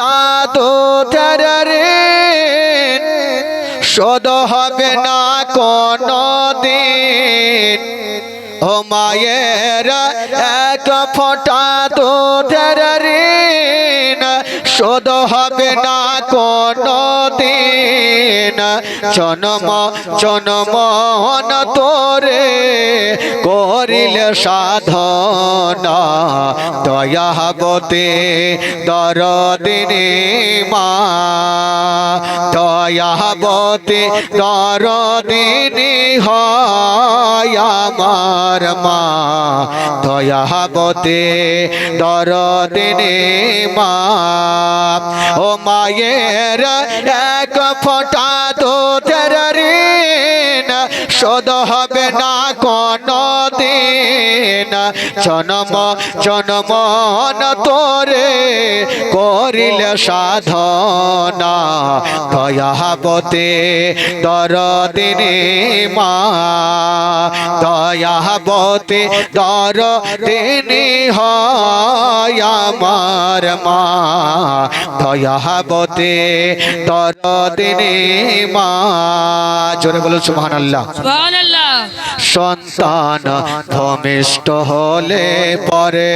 ফোটা দুধের সদ হবে না কোন দিন ও মায়ের এক ফোটা তো ঋণ শোধ হবে না কোনো দিন। জনম জনমন তোরে করিল সাধনা। দয়াবতে দরদিনী মা। দয়াবতে দরদিনী হয়। আমার মা, দয়াবতে দরদিনী মা। ও মায়ের এক ফোঁটা দুধের ঋণ শোধ হবে না কোনো দিন। জনম জনমন তোরে করিল সাধনা। দয়াবতে দরদিনী মা, দয়াবতে দরদিনী হয় আমার মা। দয়াবতে দরদিনী মা, জোরে বলো সুবহান আল্লাহ সুবহানাল্লাহ। সন্তান ধমিষ্ট হলে পরে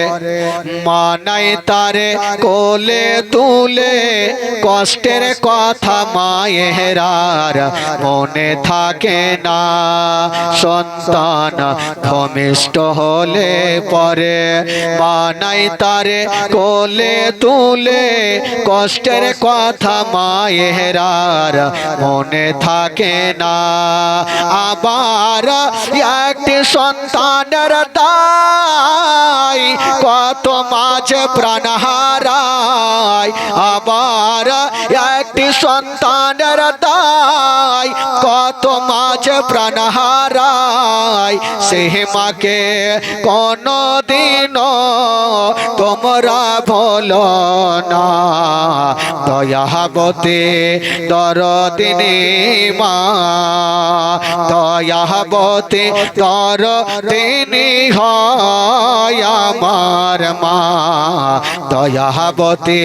মানাই তারে কোলে তুলে। কষ্টের কথা মায়েরার মনে থাকে না। সন্তান ধমিষ্ট হলে পরে মানাই তারে কোলে তুলে। কষ্টের কথা মায়েরার মনে থাকে না। আবার একটি সন্তানের দায় কত মাঝে প্রাণ হারায় আবার একটি সন্তানের দায় কত মাঝে প্রাণ হারায় সেই মাকে কোনো দিন তোমরা ভোলো না। দয়াবতে দরদিনী মা। দয়াবতে দরদিনী হয় আমার মা। দয়াবতে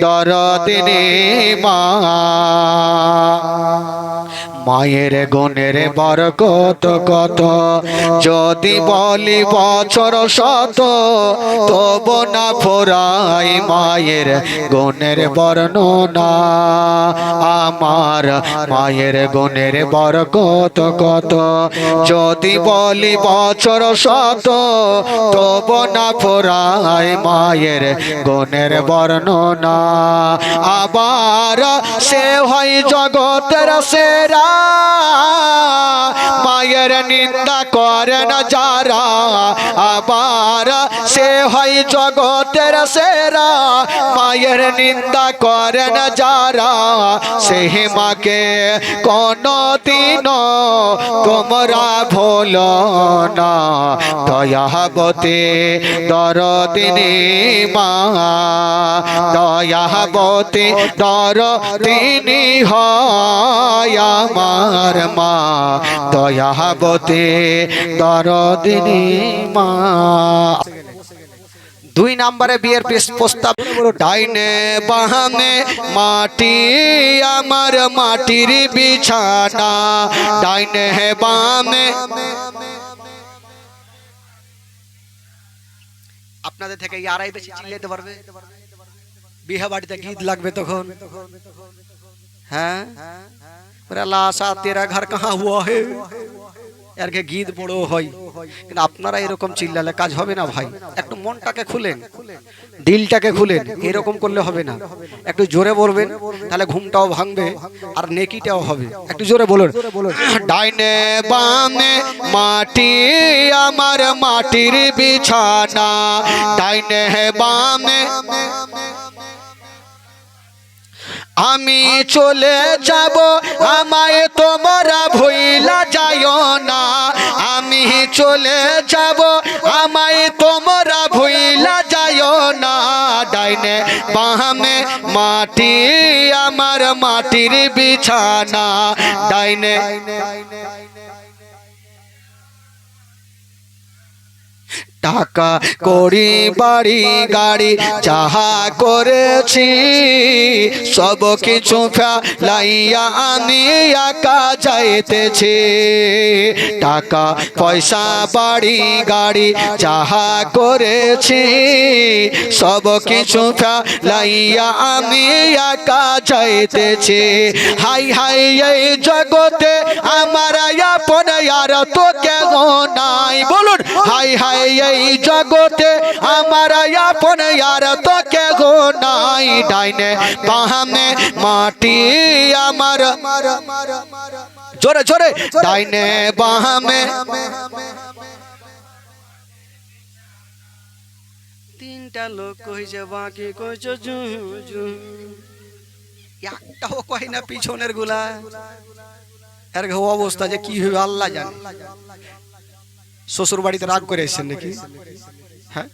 দরদিনী মা। মায়ের গুণের বরকত কত যদি বলি বছর শত, তব না ফোরাই মায়ের গুণের বর্ণনা আমার মায়ের গুণের বরকত কত যদি বলি বছর শত, তব না ফোরাই মায়ের গুণের বর্ণনা আবার সে হয় জগতের সেরা মায়ের নিন্দা করেন যারা, আবার সে হয় জগতের সেরা। মায়ের নিন্দা করেন যারা সেই মাকে কোনো দিন তোমরা ভোলো না। দয়াবতে দরদিনী মা, দয়াবতে দরদিনী হয় আমার মা দয়াবতে দরদিনী মা দুই নম্বরে বিয়ের পেশ- প্রস্তাব। ডাইনে বাহামে মাটি আমার মাটির বিছানা। ডাইনে বামে আপনাদের থেকে ইয়ারাই বেশি চিল্লাতে পারবে? বিয়ে বাড়িতে গীত লাগবে তখন। হ্যাঁ? বলে, আশা তেরা ঘর কাহা হুয়া হে এরকে গীত বড় হয় কিন্তু আপনারা এরকম চিল্লালে কাজ হবে না ভাই একটু মনটাকে খুলেন দিলটাকে খুলেন এরকম করলে হবে না একটু জোরে বলবেন তাহলে ঘুমটাও ভাঙবে আর নেকিটাও হবে একটু জোরে বলুন ডাইনে বামে মাটি আমার মাটির বিছানা ডাইনে বামে আমি চলে যাব, আমায় তোমরা ভইলা যায় না। আমি চলে যাব, আমায় তোমরা ভইলা যায় না। ডাইনে বামে মাটি, আমার মাটির বিছানা। ডাইনে টাকা করি বাড়ি গাড়ি যাহা করেছি সব কিছু ফেলাইয়া আমি একা যাইতেছি। টাকা পয়সা বাড়ি গাড়ি যাহা করেছি সব কিছু ফেলাইয়া আমি একা যাইতেছি। হাই হাই এই জগতে আমার আপন আর তো কেন নাই। বলুন হাই হাই এই জগতে আমার আপন আর তো কেন নাই ডাইনে বাহামে মাটি আমার। জোরে জোরে ডাইনে বাহামে তিনটা লোক কইছে বাকি কইছে জু জু। একটাও কয় না পিছনেরগুলা। এর অবস্থা যে কি হবে আল্লাহ জানে। শ্বশুর বাড়িতে রাগ করে এসেছেন নাকি? হ্যাঁ?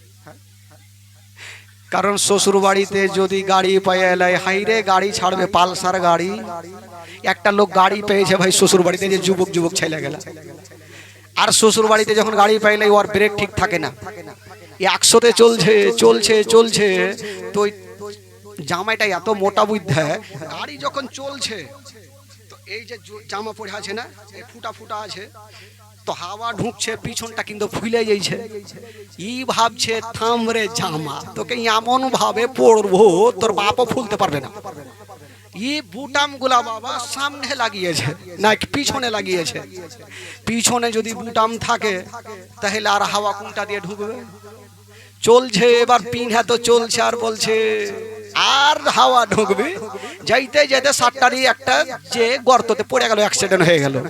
কারণ শ্বশুর বাড়িতে যদি গাড়ি পেয়ে এলাই হাইরে গাড়ি ছাড়বে, পালসার গাড়ি। একটা লোক গাড়ি পেয়েছে ভাই শ্বশুর বাড়িতে যে যুবক যুবক ছেলে গেলা। আর শ্বশুর বাড়িতে যখন গাড়ি পাইলে ওর ব্রেক ঠিক থাকে না। একশোতে চলছে চলছে চলছে। তো জামাইটা এত মোটা বুদ্ধে, গাড়ি যখন চলছে, তো এই যে জামা পরে আছে না ফুটা ফুটা আছে তো হাওয়া ঢুকছে, পিছনটা কিন্তু ফুলে যাইছে। ই ভাবছে থামরে জামা, তোকে এমন ভাবে পড়ব তোর বাপও ফুলতে পারবে না। ই বুটামগুলা বাবা সামনে লাগিয়েছে না পিছনে লাগিয়েছে। পিছনে যদি বুটাম থাকে, তাহলে আর হাওয়া কোনটা দিয়ে ঢুকবে? চলছে, এবার পিঠা তো চলছে আর বলছে আর হাওয়া ঢুকবে? যাইতে যেতে সাতটারই একটা যে গর্ততে পড়ে গেল অ্যাক্সিডেন্ট হয়ে গেল।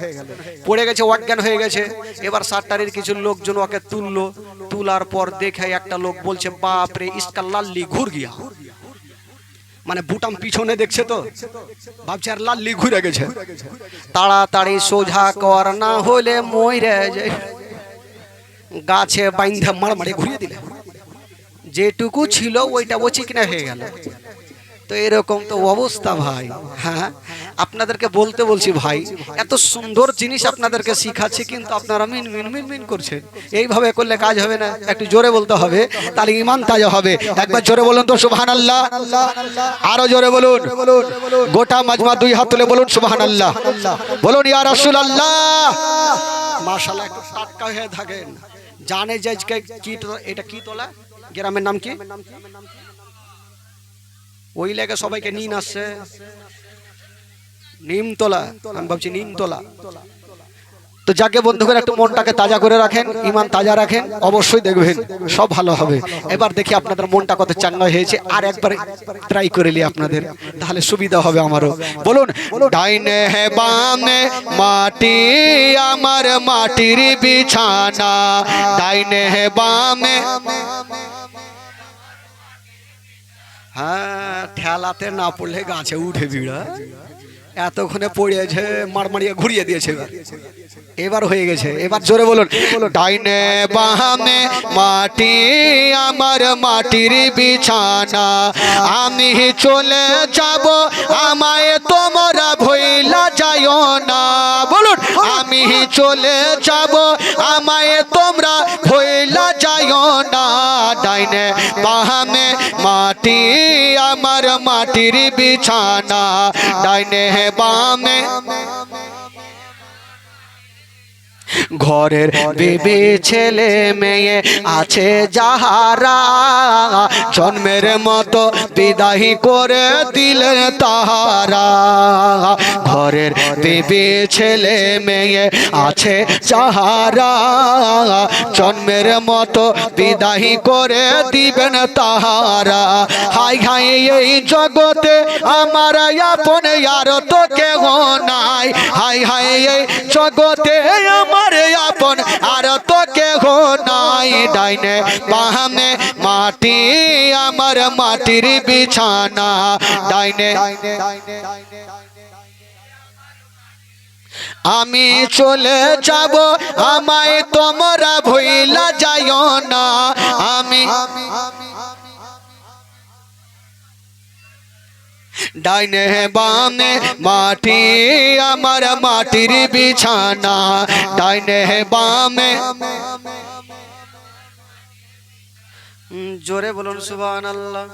পড়ে গেছে, অজ্ঞান হয়ে গেছে। এবার সাতটারির কিছু লোকজন ওকে তুললো। তুলার পর দেখে একটা লোক বলছে, বাপ রে, ইসকা লাল্লি ঘুর গিয়া। মানে বুটাম পিছনে দেখছে তো? ভাবছে, আর লাল্লি ঘুরে গেছে। তাড়াতাড়ি সোজা কর, না হলে মইরে যায়। গাছে বাইন্ধে মারমারে ঘুরিয়ে দিলে। যেটুকু ছিল ওইটা ও চিকনা হয়ে গেল। তো এরকম তো অবস্থা ভাই হ্যাঁ? আপনাদেরকে বলতে বলছি ভাই, এত সুন্দর জিনিস আপনাদেরকে শিখাচ্ছি কিন্তু আপনারা মিন মিন মিন মিন করছেন। এইভাবে করলে কাজ হবে না, একটু জোরে বলতে হবে তাহলে ইমান তাজা হবে। একবার জোরে বলুন তো সুবহান আল্লাহ আরও জোরে বলুন। গোটা মাজমা দুই হাত তুলে বলুন সুবহান আল্লাহ বলুন, ইয়া রাসূল আল্লাহ মাশাআল্লাহ, একটু টাটকা হয়ে থাকেন। জানে যে এটা কি তোলা? গ্রামের নাম কি? ওই লেগে সবাইকে নিন আসছে নিমতলা আমি ভাবছি নিমতলা। তো যাকে বন্ধু করে একটু মনটাকে তাজা করে রাখেন ইমান তাজা রাখেন অবশ্যই দেখবেন সব ভালো হবে। এবার দেখি আপনাদের মনটা কত চাঙ্গা হয়েছে আর একবার ট্রাই করে নি আপনাদের তাহলে সুবিধা হবে আমারও। বলুন ডাইনে হে বামে মাটি আমার মাটির বিছানা ডাইনে হে বামে হ্যাঁ ঠেলাতে না পড়লে গাছে উঠে বিড়া এতক্ষণে পড়েছে, মারমারিয়ে ঘুরিয়ে দিয়েছে এবার। হয়ে গেছে, এবার জোরে বলুন। ডাইনে বাহামে মাটি, আমার মাটির বিছানা। আমি চলে যাব, আমায় তোমরা ভইলা যাইও না। বলুন, আমি চলে যাব, আমায় তোমরা ডাইনে বাহামে মাটি আমার মাটির বিছানা ডাইনে বামে ঘরের বেবি ছেলে মেয়ে আছে যাহারা। জন্মের মতো বিদাহি করে দিলেন তাহারা। ঘরের বেবি ছেলে মেয়ে আছে যাহারা। জন্মের মতো বিদাহি করে দিবেন তাহারা। হাই হাই, এই জগতে আমার আপন আর তো কেহ নাই। হাই হাই, এই জগতে আমার আপন আর তো কেহ নাই ডাইনে বাহামে মাটি আমার মাটির বিছানা। ডাইনে। আমি চলে যাব, আমায় তোমরা ভইলা যায় না। আমি ডাইনে বামে মাটি আমার মাটির বিছানা। ডাইনে বামে। জোরে বলুন সুবহান আল্লাহ